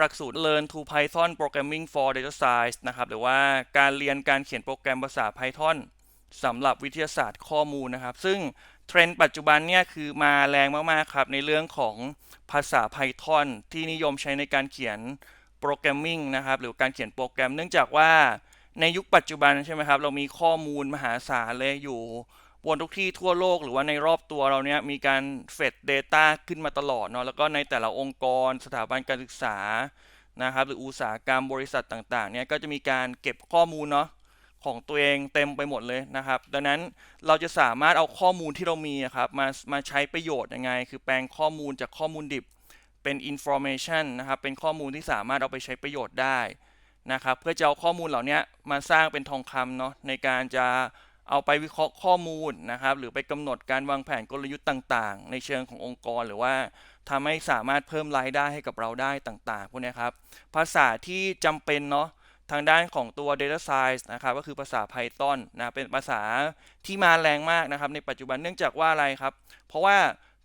หลักสูตร Learn to Python Programming for Data Science นะครับ หรือว่าการเรียนการเขียนโปรแกรมภาษา Python สำหรับวิทยาศาสตร์ข้อมูลนะครับ ซึ่งเทรนด์ปัจจุบันเนี่ยคือมาแรงมาก ๆ ครับ ในเรื่องของภาษา Python ที่นิยมใช้ในการเขียนโปรแกรมมิ่งนะครับ หรือการเขียนโปรแกรม เนื่องจากว่าในยุคปัจจุบันใช่ไหมครับ เรามีข้อมูลมหาศาลเลยอยู่ บนทุกที่ทั่วโลกหรือว่าในรอบตัวเราเนี่ยมีการเฟด Data ขึ้นมาตลอดเนาะแล้วก็ในแต่ละองค์กร สถาบันการศึกษานะครับหรืออุตสาหกรรมบริษัทต่างๆเนี่ยก็จะมีการเก็บข้อมูลเนาะของตัวเองเต็มไปหมดเลยนะครับ ดังนั้นเราจะสามารถเอาข้อมูลที่เรามีครับมามาใช้ประโยชน์ยังไง คือแปลงข้อมูลจากข้อมูลดิบเป็น information นะครับเป็นข้อมูลที่สามารถเอาไปใช้ประโยชน์ได้นะครับเพื่อจะเอาข้อมูลเหล่านี้มาสร้างเป็นทองคำเนาะในการจะ เอาไปวิเคราะห์ข้อมูลนะครับ หรือไปกำหนดการวางแผนกลยุทธ์ต่างๆ ในเชิงขององค์กรหรือว่าทำให้สามารถเพิ่มรายได้ให้กับเราได้ต่างๆพวกนี้ครับ ภาษาที่จำเป็นเนาะทางด้านของตัว Data Science นะครับก็คือภาษา Python นะเป็นภาษาที่มาแรงมากนะครับ ในปัจจุบันเนื่องจากว่าอะไรครับ เพราะว่า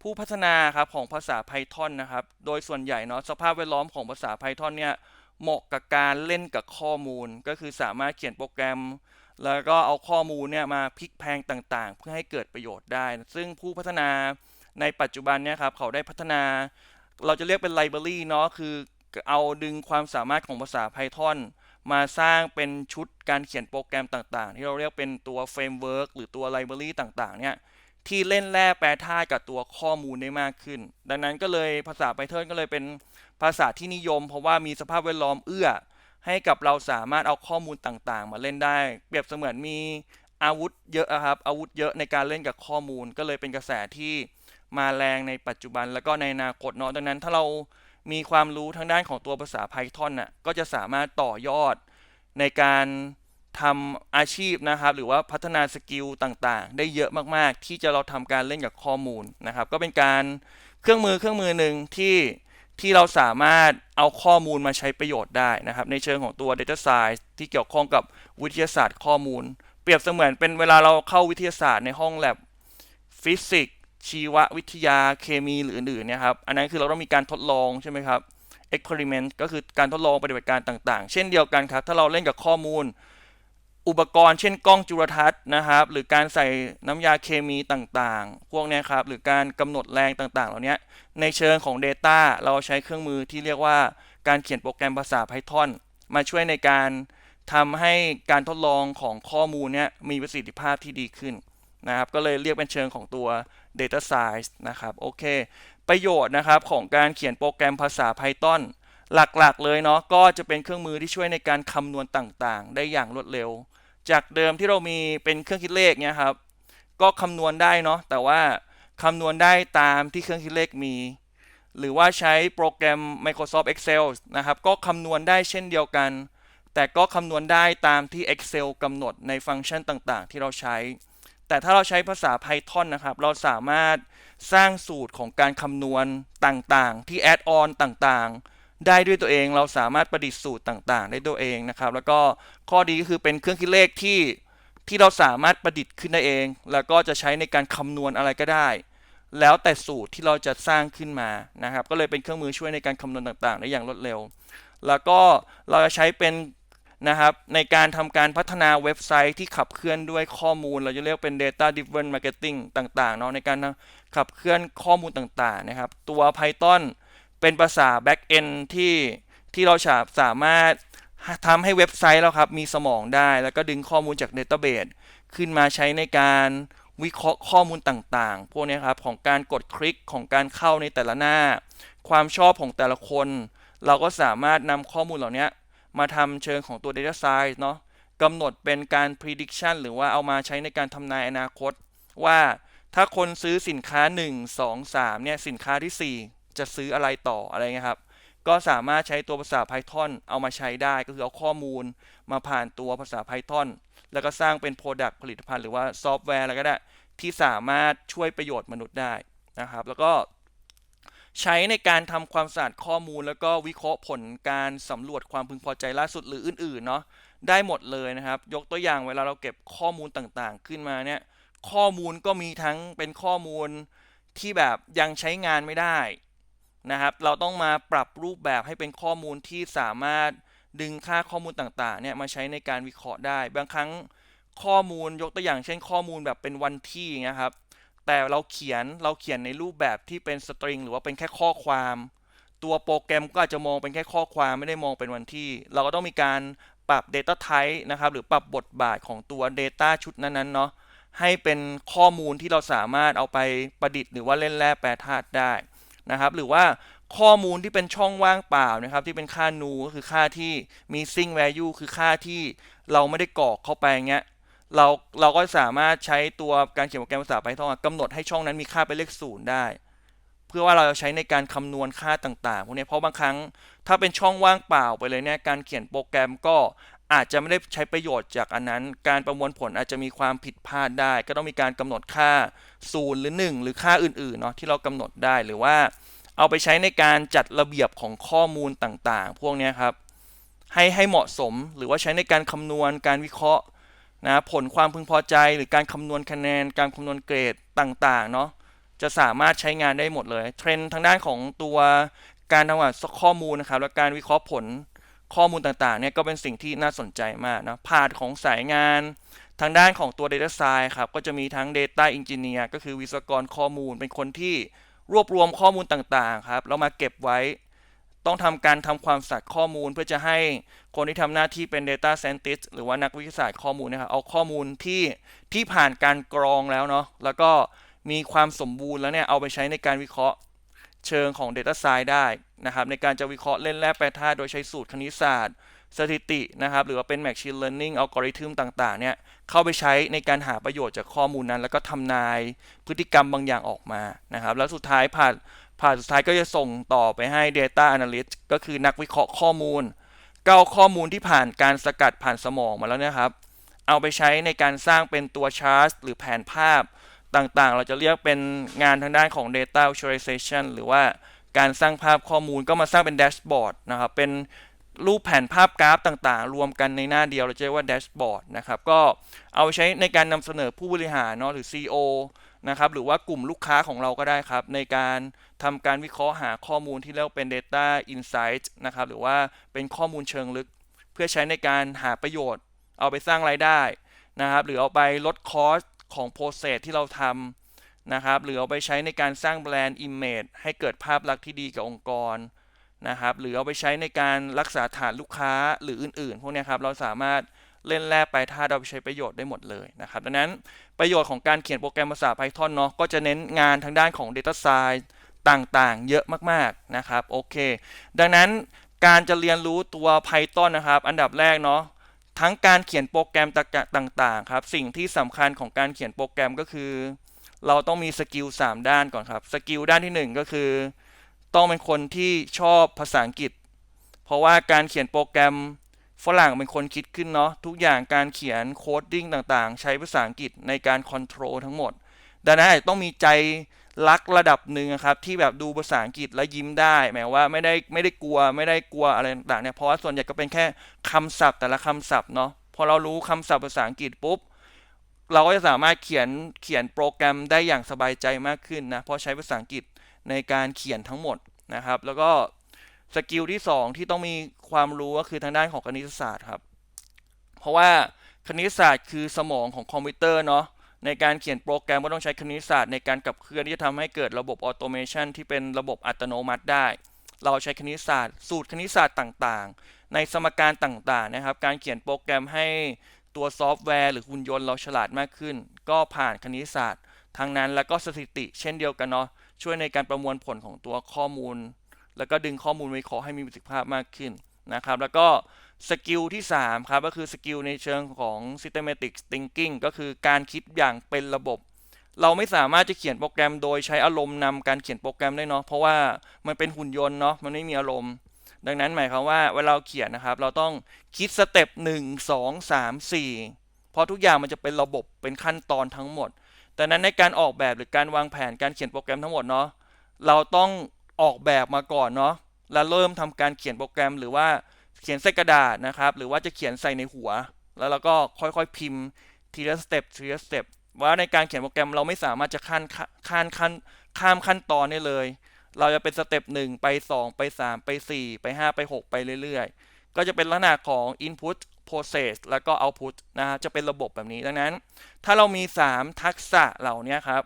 ผู้พัฒนาครับของภาษา Python นะครับ โดยส่วนใหญ่เนาะสภาพแวดล้อมของภาษา Python เนี่ยเหมาะกับการเล่นกับข้อมูล ก็คือสามารถเขียนโปรแกรม แล้วก็เอาข้อมูลเนี่ยมาพลิกแพงต่างๆ เพื่อให้เกิดประโยชน์ได้ ซึ่งผู้พัฒนาในปัจจุบันเนี่ยครับเขาได้พัฒนา เราจะเรียกเป็นไลบรารีเนาะคือเอาดึงความสามารถของภาษา Python มาสร้างเป็นชุดการเขียนโปรแกรมต่างๆ ที่เราเรียกเป็นตัวเฟรมเวิร์กหรือตัวไลบรารีต่างๆเนี่ยที่เล่นแร่แปรธาตุกับตัวข้อมูลได้มากขึ้น ดังนั้นก็เลยภาษา Python ก็เลยเป็นภาษาที่นิยม เพราะว่ามีสภาพแวดล้อมเอื้อ ให้กับเราสามารถเอาข้อมูลต่างๆ มาเล่นได้ เปรียบเสมือนมีอาวุธเยอะครับอาวุธเยอะในการเล่นกับข้อมูล ก็เลยเป็นกระแสที่มาแรงในปัจจุบันแล้วก็ในอนาคตเนาะดังนั้นถ้าเรามีความรู้ทางด้านของตัวภาษา Python น่ะก็จะสามารถต่อยอดในการทำอาชีพนะครับ หรือว่าพัฒนาสกิลต่างๆ ได้เยอะมากๆ ที่จะเราทำการเล่นกับข้อมูลนะครับ ก็เป็นการเครื่องมือเครื่องมือหนึ่งที่ ที่เราสามารถเอาข้อมูลมาใช้ประโยชน์ได้นะครับ ในเชิงของตัว Data Science ที่เกี่ยวข้องกับวิทยาศาสตร์ข้อมูล เปรียบเสมือนเป็นเวลาเราเข้าวิทยาศาสตร์ในห้องแลบฟิสิกส์ชีววิทยาเคมีหรืออื่นๆเนี่ยครับ อันนั้นคือเราต้องมีการทดลองใช่ไหมครับ experiment ก็คือการทดลองปฏิบัติการต่างๆ เช่นเดียวกันครับ ถ้าเราเล่นกับข้อมูล อุปกรณ์เช่นกล้องจุลทรรศน์นะครับ หรือการใส่น้ำยาเคมีต่างๆ พวกนี้ครับ หรือการกำหนดแรงต่างๆ เหล่านี้ในเชิงของ Data เราใช้เครื่องมือที่เรียกว่าการเขียนโปรแกรมภาษา Python มาช่วยในการทำให้การทดลองของข้อมูลเนี้ยมีประสิทธิภาพที่ดีขึ้นนะครับ ก็เลยเรียกเป็นเชิงของตัว Data Science นะครับ โอเค ประโยชน์นะครับของการเขียนโปรแกรมภาษา Python หลักๆ เลยเนาะ ก็จะเป็นเครื่องมือที่ช่วยในการคำนวณต่างๆ ได้อย่างรวดเร็ว จากเดิมที่เรามีเป็นเครื่องคิดเลขเนี่ยครับ ก็คำนวณได้เนาะแต่ว่าคำนวณได้ตามที่เครื่องคิดเลขมี หรือว่าใช้โปรแกรม Microsoft Excel นะครับ ก็คำนวณได้เช่นเดียวกัน แต่ก็คำนวณได้ตามที่ Excel กำหนดในฟังก์ชันต่างๆ ที่เราใช้ แต่ถ้าเราใช้ภาษา Python นะครับ เราสามารถสร้างสูตรของการคำนวณต่างๆ ที่ add on ต่างๆ ได้ด้วยตัวเองเราสามารถประดิษฐ์สูตรต่างๆ ได้ตัวเองนะครับ แล้วก็ข้อดีก็คือเป็นเครื่องคิดเลขที่ที่เราสามารถประดิษฐ์ขึ้นได้เอง แล้วก็จะใช้ในการคำนวณอะไรก็ได้ แล้วแต่สูตรที่เราจะสร้างขึ้นมานะครับ ก็เลยเป็นเครื่องมือช่วยในการคำนวณต่างๆ ได้อย่างรวดเร็ว แล้วก็เราจะใช้เป็นนะครับในการทำการพัฒนาเว็บไซต์ที่ขับเคลื่อนด้วยข้อมูล เราจะเรียกเป็น data driven marketing ต่างๆเนาะในการขับเคลื่อนข้อมูลต่างๆนะครับ ตัว Python เป็นภาษา back end ที่ที่เราสามารถทำให้เว็บไซต์เราครับมีสมองได้ แล้วก็ดึงข้อมูลจาก Database ขึ้นมาใช้ในการวิเคราะห์ข้อมูลต่างๆ พวกนี้ครับของการกดคลิกของการเข้าในแต่ละหน้า ความชอบของแต่ละคน เราก็สามารถนำข้อมูลเหล่านี้มาทำเชิงของตัว Data Science เนาะกำหนดเป็นการ prediction หรือว่าเอามาใช้ในการทำนายอนาคต ว่าถ้าคนซื้อสินค้า 1 2 3เนี่ยสินค้าที่ 4 จะซื้ออะไรต่ออะไรเงี้ยครับ ก็สามารถใช้ตัวภาษา Python เอามาใช้ได้ ก็คือเอาข้อมูลมาผ่านตัวภาษา Python แล้วก็สร้างเป็น Product ผลิตภัณฑ์หรือว่าซอฟต์แวร์อะไรก็ได้ ที่สามารถช่วยประโยชน์มนุษย์ได้นะครับ แล้วก็ใช้ในการทำความสะอาดข้อมูล แล้วก็วิเคราะห์ผลการสำรวจความพึงพอใจล่าสุดหรืออื่นๆเนาะได้หมดเลยนะครับ ยกตัวอย่างเวลาเราเก็บข้อมูลต่างๆ ขึ้นมาเนี่ยข้อมูลก็มีทั้งเป็นข้อมูลที่แบบยังใช้งานไม่ได้ นะครับ เราต้องมาปรับรูปแบบให้เป็นข้อมูลที่สามารถดึงค่าข้อมูลต่างๆเนี่ยมาใช้ในการวิเคราะห์ได้ บางครั้งข้อมูลยกตัวอย่างเช่นข้อมูลแบบเป็นวันที่นะครับ แต่เราเขียนเราเขียนในรูปแบบที่เป็นสตริงหรือว่าเป็นแค่ข้อความ ตัวโปรแกรมก็อาจจะมองเป็นแค่ข้อความไม่ได้มองเป็นวันที่ เราก็ต้องมีการปรับ Data Type นะครับ หรือปรับบทบาทของตัว Data ชุดนั้นๆเนาะให้เป็นข้อมูลที่เราสามารถเอาไปประดิษฐ์หรือว่าเล่นแร่แปรธาตุได้ นะครับหรือว่าข้อมูลที่เป็นช่องว่างเปล่านะครับ ที่เป็นค่า นูก็คือค่าที่มี Missing Value คือค่าที่เราไม่ได้กรอกเข้าไปเงี้ยเราเราก็สามารถใช้ตัวการเขียนโปรแกรมภาษา Python กำหนดให้ช่องนั้นมีค่าเป็นเลขศูนย์ได้ เพื่อว่าเราจะใช้ในการคำนวณค่าต่างๆพวกนี้เพราะบางครั้งถ้าเป็นช่องว่างเปล่าไปเลยเนี่ยการเขียนโปรแกรมก็ อาจจะไม่ได้ใช้ประโยชน์จากอันนั้น การประมวลผลอาจจะมีความผิดพลาดได้ ก็ต้องมีการกำหนดค่า0หรือ 1 หรือค่าอื่นๆเนาะที่เรากำหนดได้หรือว่า เอาไปใช้ในการจัดระเบียบของข้อมูลต่างๆ พวกนี้ครับให้ให้เหมาะสมหรือว่าใช้ในการคำนวณการวิเคราะห์นะผลความพึงพอใจ หรือการคำนวณคะแนน การคำนวณเกรดต่างๆเนาะจะสามารถใช้งานได้หมดเลย เทรนด์ทางด้านของตัวการทำงานข้อมูลนะครับและการวิเคราะห์ผล ข้อมูลต่างๆเนี่ยก็เป็นสิ่งที่น่าสนใจมากนะพาดของสายงาน ทางด้านของตัว Data Science ครับ ก็จะมีทั้ง Data Engineer ก็คือวิศวกรข้อมูล เป็นคนที่รวบรวมข้อมูลต่างๆครับแล้วมาเก็บไว้ ต้องทำการทำความสะอาดข้อมูล เพื่อจะให้คนที่ทำหน้าที่เป็น Data Scientist หรือว่านักวิทยาศาสตร์ข้อมูลนะครับเอาข้อมูลที่ที่ผ่านการกรองแล้วเนาะแล้วก็มีความสมบูรณ์แล้วเนี่ยเอาไปใช้ในการวิเคราะห์ เชิงของ Data Science ได้นะครับในการจะวิเคราะห์เล่นแร่แปรธาตุโดยใช้สูตรคณิตศาสตร์ สถิตินะครับหรือว่าเป็น Machine Learning อัลกอริทึมต่างๆเนี่ยเข้าไปใช้ในการหาประโยชน์จากข้อมูลนั้น แล้วก็ทำนายพฤติกรรมบางอย่างออกมานะครับแล้วสุดท้ายผ่านผ่านสุดท้ายก็จะส่งต่อไปให้ Data Analyst ก็คือนักวิเคราะห์ข้อมูลก็เอาข้อมูลที่ผ่านการสกัดผ่านสมองมาแล้วนะครับ เอาไปใช้ในการสร้างเป็นตัวชาร์ตหรือแผนภาพ ต่างๆ เราจะเรียกเป็นงานทางด้านของ Data Visualization หรือว่าการสร้างภาพข้อมูลก็มาสร้างเป็นแดชบอร์ดนะครับ เป็นรูปแผนภาพกราฟต่างๆ รวมกันในหน้าเดียวเราจะเรียกว่าแดชบอร์ดนะครับ ก็เอาใช้ในการนำเสนอผู้บริหารเนาะหรือ CEO นะครับหรือว่ากลุ่มลูกค้าของเราก็ได้ครับ ในการทำการวิเคราะห์หาข้อมูลที่เรียกเป็น Data Insight นะครับหรือว่าเป็นข้อมูลเชิงลึก เพื่อใช้ในการหาประโยชน์ เอาไปสร้างรายได้นะครับ หรือเอาไปลดคอส ของโปรเซสที่เราทำนะครับ หรือเอาไปใช้ในการสร้างแบรนด์ Image ให้เกิดภาพลักษณ์ที่ดีกับองค์กรนะครับ หรือเอาไปใช้ในการรักษาฐานลูกค้าหรืออื่นๆ พวกนี้ครับเราสามารถเล่นแร่ไปท่าเราไปใช้ประโยชน์ได้หมดเลยนะครับดังนั้นประโยชน์ของการเขียนโปรแกรมภาษา Python เนาะก็จะเน้นงานทางด้านของ Data Science ต่างๆ เยอะมากๆนะครับโอเค ดังนั้นการจะเรียนรู้ตัว Python นะครับ อันดับแรกเนาะ ทั้งการเขียนโปรแกรมต่างๆครับ สิ่งที่สำคัญของการเขียนโปรแกรมก็คือ เราต้องมีสกิล3ด้านก่อนครับ สกิลด้านที่ 1 ก็คือ ต้องเป็นคนที่ชอบภาษาอังกฤษ เพราะว่าการเขียนโปรแกรมฝรั่งเป็นคนคิดขึ้นเนาะทุกอย่างการเขียนโคดดิ้งต่างๆ ใช้ภาษาอังกฤษในการคอนโทรลทั้งหมด ดังนั้นอาจต้องมีใจ รักระดับหนึ่งครับที่แบบดูภาษาอังกฤษแล้วยิ้มได้หมายว่าไม่ได้ไม่ได้กลัวไม่ได้กลัวอะไรต่างๆเนี่ยเพราะว่าส่วนใหญ่ก็เป็นแค่คำศัพท์แต่ละคำศัพท์เนาะพอเรารู้คำศัพท์ภาษาอังกฤษปุ๊บเราก็จะสามารถเขียนเขียนโปรแกรมได้อย่างสบายใจมากขึ้นนะเพราะใช้ภาษาอังกฤษในการเขียนทั้งหมดนะครับ แล้วก็สกิลที่ 2 ที่ต้องมีความรู้ก็คือทางด้านของคณิตศาสตร์ครับ เพราะว่าคณิตศาสตร์คือสมองของคอมพิวเตอร์เนาะ ในการเขียนโปรแกรมก็ต้องใช้คณิตศาสตร์ในการขับเคลื่อนที่จะทำให้เกิดระบบออโตเมชันที่เป็นระบบอัตโนมัติได้ เราใช้คณิตศาสตร์ สูตรคณิตศาสตร์ต่างๆ ในสมการต่างๆนะครับ การเขียนโปรแกรมให้ตัวซอฟต์แวร์หรือหุ่นยนต์เราฉลาดมากขึ้น ก็ผ่านคณิตศาสตร์ทางนั้นแล้วก็สถิติเช่นเดียวกันเนาะช่วยในการประมวลผลของตัวข้อมูล แล้วก็ดึงข้อมูลวิเคราะห์ให้มีประสิทธิภาพมากขึ้นนะครับ แล้วก็ สกิลที่ 3 ครับ ก็คือสกิลในเชิงของ systematic thinking ก็คือการคิดอย่างเป็นระบบ เราไม่สามารถจะเขียนโปรแกรมโดยใช้อารมณ์นำการเขียนโปรแกรมได้เนาะเพราะว่ามันเป็นหุ่นยนต์เนาะมันไม่มีอารมณ์ ดังนั้นหมายความว่าเวลาเราเขียนนะครับ เราต้องคิดสเต็ปหนึ่งสองสามสี่เพราะทุกอย่างมันจะเป็นระบบเป็นขั้นตอนทั้งหมดดังนั้นในการออกแบบหรือการวางแผนการเขียนโปรแกรมทั้งหมดเนาะเราต้องออกแบบมาก่อนเนาะแล้วเริ่มทำการเขียนโปรแกรมหรือว่า เขียนใส่กระดาษนะครับ หรือว่าจะเขียนใส่ในหัว แล้วเราก็ค่อยๆพิมพ์ทีละสเต็ปทีละสเต็ปว่าในการเขียนโปรแกรมเราไม่สามารถจะขั้นขั้นขั้นข้ามขั้นตอนได้เลย เราจะเป็นสเต็ปหนึ่งไป 2 ไป 3 ไป 4 ไป 5 ไป 6 ไปเรื่อยๆ ก็จะเป็นลักษณะของ input process แล้วก็ output นะฮะจะเป็นระบบแบบนี้ดังนั้น ถ้าเรามี 3 ทักษะเหล่านี้ครับ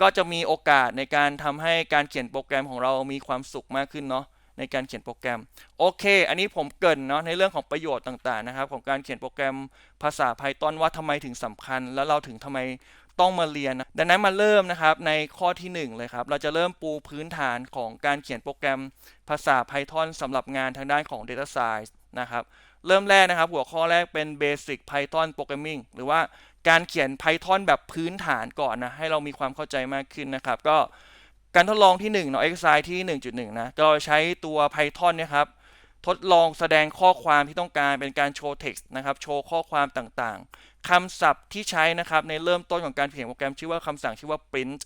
ก็จะมีโอกาสในการทำให้การเขียนโปรแกรมของเรามีความสุขมากขึ้นเนาะ ในการเขียนโปรแกรม โอเค อันนี้ผมเกินเนาะในเรื่องของประโยชน์ต่างๆนะครับ ของการเขียนโปรแกรมภาษา Python ว่าทำไมถึงสำคัญ แล้วเราถึงทำไมต้องมาเรียน ดังนั้นมาเริ่มนะครับในข้อที่ 1 เลยครับ เราจะเริ่มปูพื้นฐานของการเขียนโปรแกรมภาษา Python สำหรับงานทางด้านของ Data Science นะครับเริ่มแรกนะครับ หัวข้อแรกเป็น Basic Python Programming หรือว่าการเขียน Python แบบพื้นฐานก่อนนะ ให้เรามีความเข้าใจมากขึ้นนะครับ ก็ การทดลองที่1เนาะ exercise ที่ 1.1 นะ ก็ใช้ตัว Python เนี่ยครับ ทดลองแสดงข้อความที่ต้องการเป็นการโชว์ text นะครับ โชว์ข้อความต่างๆ คำศัพท์ที่ใช้นะครับ ในเริ่มต้นของการเขียนโปรแกรมชื่อว่าคำสั่งชื่อว่า print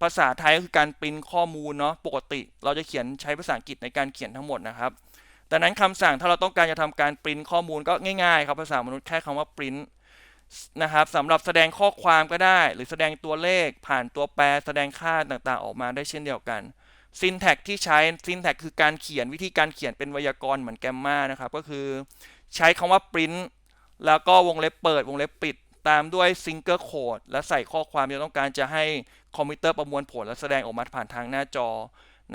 ภาษาไทยก็คือการปริ้นข้อมูลเนาะ ปกติเราจะเขียนใช้ภาษาอังกฤษในการเขียนทั้งหมดนะครับดังนั้นคำสั่งถ้าเราต้องการจะทำการปริ้นข้อมูลก็ง่ายๆครับภาษามนุษย์แค่คำว่า print น นะครับสำหรับแสดงข้อความก็ได้ หรือแสดงตัวเลขผ่านตัวแปรแสดงค่าต่างๆ ออกมาได้เช่นเดียวกัน syntax ที่ใช้ syntax คือการเขียนวิธีการเขียนเป็นไวยากรณ์เหมือนแกมมานะครับก็คือใช้คำว่า print แล้วก็วงเล็บเปิดวงเล็บปิด ตามด้วย single quote และใส่ข้อความที่ต้องการจะให้คอมพิวเตอร์ประมวลผลและแสดงออกมาผ่านทางหน้าจอ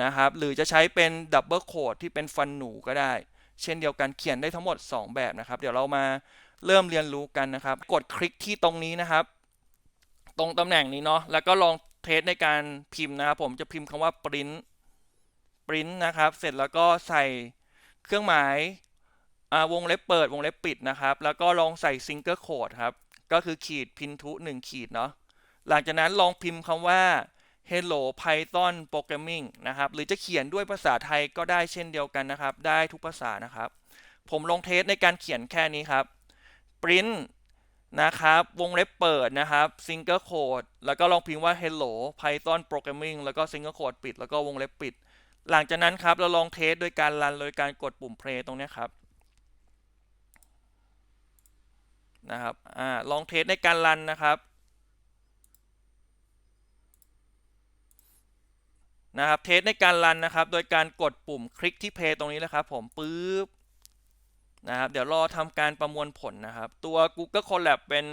นะครับหรือจะใช้เป็น double quote ที่เป็นฟันหนูก็ได้ เช่นเดียวกันเขียนได้ทั้งหมด 2 แบบนะครับ เดี๋ยวเรามา เริ่มเรียนรู้กันนะครับ กดคลิกที่ตรงนี้นะครับ ตรงตำแหน่งนี้เนาะแล้วก็ลองเทสในการพิมพ์นะครับผมจะพิมพ์คำว่า print print นะครับ เสร็จแล้วก็ใส่เครื่องหมายวงเล็บเปิดวงเล็บปิดนะครับ แล้วก็ลองใส่ single quote ครับ ก็คือขีดพินทุหนึ่งขีดเนาะหลังจากนั้นลองพิมพ์คำว่า hello python programming นะครับ หรือจะเขียนด้วยภาษาไทยก็ได้เช่นเดียวกันนะครับ ได้ทุกภาษานะครับ ผมลองเทสในการเขียนแค่นี้ครับ print นะครับ วงเล็บเปิดนะครับ single quote แล้วก็ลองพิมพ์ว่า hello python programming แล้วก็ single quote ปิด แล้วก็วงเล็บปิด หลังจากนั้นครับ เราลองเทสโดยการรันโดยการกดปุ่ม play ตรงนี้ครับนะครับอ่าลองเทสในการรันนะครับนะครับ เทสในการรันนะครับ โดยการกดปุ่มคลิกที่ play ตรงนี้นะครับ ผมปึ๊บ นะครับเดี๋ยวรอทำการประมวลผลนะครับ ตัว Google Colab เป็น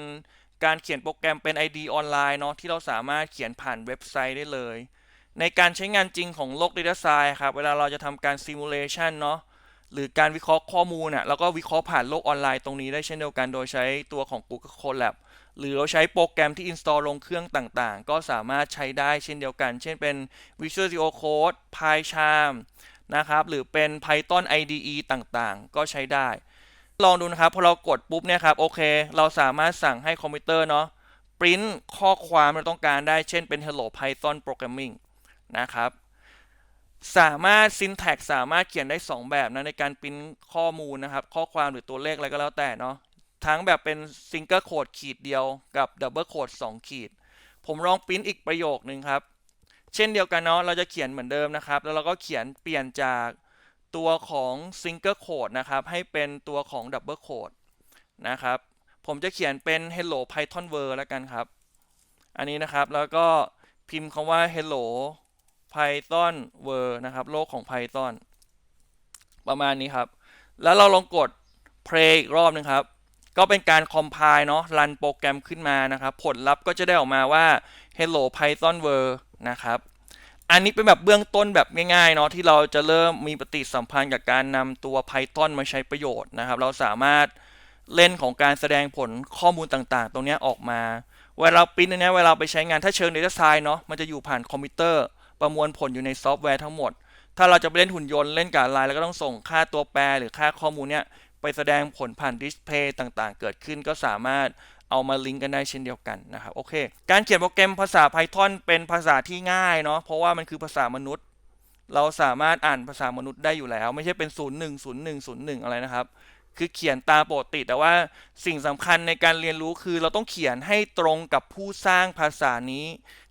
การเขียนโปรแกรมเป็น ID ออนไลน์เนาะที่เราสามารถเขียนผ่านเว็บไซต์ได้เลย ในการใช้งานจริงของโลก Data Science ครับ เวลาเราจะทำการ Simulation เนาะหรือการวิเคราะห์ข้อมูลน่ะเราก็วิเคราะห์ผ่านโลกออนไลน์ตรงนี้ได้เช่นเดียวกันโดยใช้ตัวของ Google Colab หรือเราใช้โปรแกรมที่ install ลงเครื่องต่างๆ ก็สามารถใช้ได้เช่นเดียวกัน เช่นเป็น Visual Studio Code PyCharm นะครับ หรือเป็น Python IDE ต่างๆ ก็ใช้ได้ ลองดูนะครับ พอเรากดปุ๊บเนี่ยครับ โอเค เราสามารถสั่งให้คอมพิวเตอร์เนาะ print ข้อความเราต้องการได้ เช่นเป็น hello python programming นะครับ สามารถ syntax สามารถเขียนได้ 2 แบบนะ ในการพิมพ์ข้อมูลนะครับ ข้อความหรือตัวเลขอะไรก็แล้วแต่เนาะ ทั้งแบบเป็น single quote ขีดเดียวกับ double quote 2 ขีด ผมลองพิมพ์อีกประโยคนึงครับ เช่นเดียวกันเนาะเราจะเขียนเหมือนเดิมนะครับ แล้วเราก็เขียนเปลี่ยนจากตัวของ single quote นะครับ ให้เป็นตัวของ double quote นะครับ ผมจะเขียนเป็น hello python world แล้วกันครับ อันนี้นะครับแล้วก็พิมพ์คำว่า hello python world นะครับ โลกของ python ประมาณนี้ครับ แล้วเราลองกด play อีกรอบนึงครับ ก็เป็นการ compile เนาะรันโปรแกรมขึ้นมานะครับ ผลลัพธ์ก็จะได้ออกมาว่า hello python world นะครับ อันนี้เป็นแบบเบื้องต้นแบบง่ายๆเนาะที่เราจะเริ่มมีปฏิสัมพันธ์กับการนำตัว Python มาใช้ประโยชน์นะครับ เราสามารถเล่นของการแสดงผลข้อมูลต่างๆ ตรงนี้ออกมา เวลาปริ้นตรงนี้เวลาไปใช้งานถ้าเชิง Data Science เนาะมันจะอยู่ผ่านคอมพิวเตอร์ ประมวลผลอยู่ในซอฟต์แวร์ทั้งหมด ถ้าเราจะไปเล่นหุ่นยนต์เล่นกับอะไรแล้วก็ต้องส่งค่าตัวแปรหรือค่าข้อมูลเนี่ยไปแสดงผลผ่านดิสเพย์ต่างๆ เกิดขึ้นก็สามารถ เอามาลิงก์กันได้เช่นเดียวกันนะครับโอเค การเขียนโปรแกรมภาษา Python เป็นภาษาที่ง่ายเนาะเพราะว่ามันคือภาษามนุษย์ เราสามารถอ่านภาษามนุษย์ได้อยู่แล้ว ไม่ใช่เป็น 0 1 0 1 0 1 อะไรนะครับ คือเขียนตาปกติ แต่ว่าสิ่งสำคัญในการเรียนรู้คือเราต้องเขียนให้ตรงกับผู้สร้างภาษานี้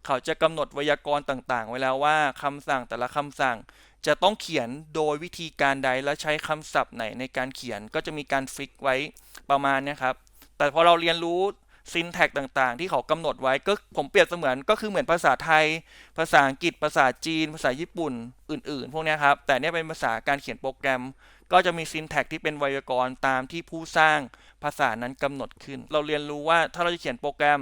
เขาจะกำหนดไวยากรณ์ต่าง ๆ ไว้แล้วว่าคำสั่งแต่ละคำสั่งจะต้องเขียนโดยวิธีการใดและใช้คำศัพท์ไหนในการเขียนก็จะมีการฟิกไว้ประมาณนี้ครับ แต่พอเราเรียนรู้ซินแท็กต่างๆ ที่เขากำหนดไว้ก็ผมเปรียบเสมือนก็คือเหมือนภาษาไทย ภาษาอังกฤษ ภาษาจีน ภาษาญี่ปุ่นอื่น ๆ พวกนี้ครับ แต่เนี่ยเป็นภาษาการเขียนโปรแกรม ก็จะมีซินแท็กที่เป็นไวยากรณ์ตามที่ผู้สร้างภาษานั้นกำหนดขึ้น เราเรียนรู้ว่าถ้าเราจะเขียนโปรแกรม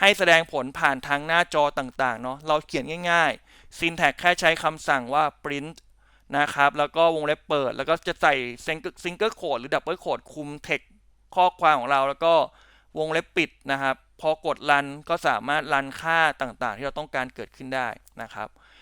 ให้แสดงผลผ่านทางหน้าจอต่างๆเนาะเราเขียนง่ายๆซินแท็กแค่ใช้คำสั่งว่า print นะครับแล้วก็วงเล็บเปิด แล้วก็จะใส่ซิงเกิลโคดหรือดับเบิลโคดคุมเทค ข้อความของเราแล้วก็วงเล็บปิดนะครับ พอกดรันก็สามารถรันค่าต่างๆ ที่เราต้องการเกิดขึ้นได้นะครับ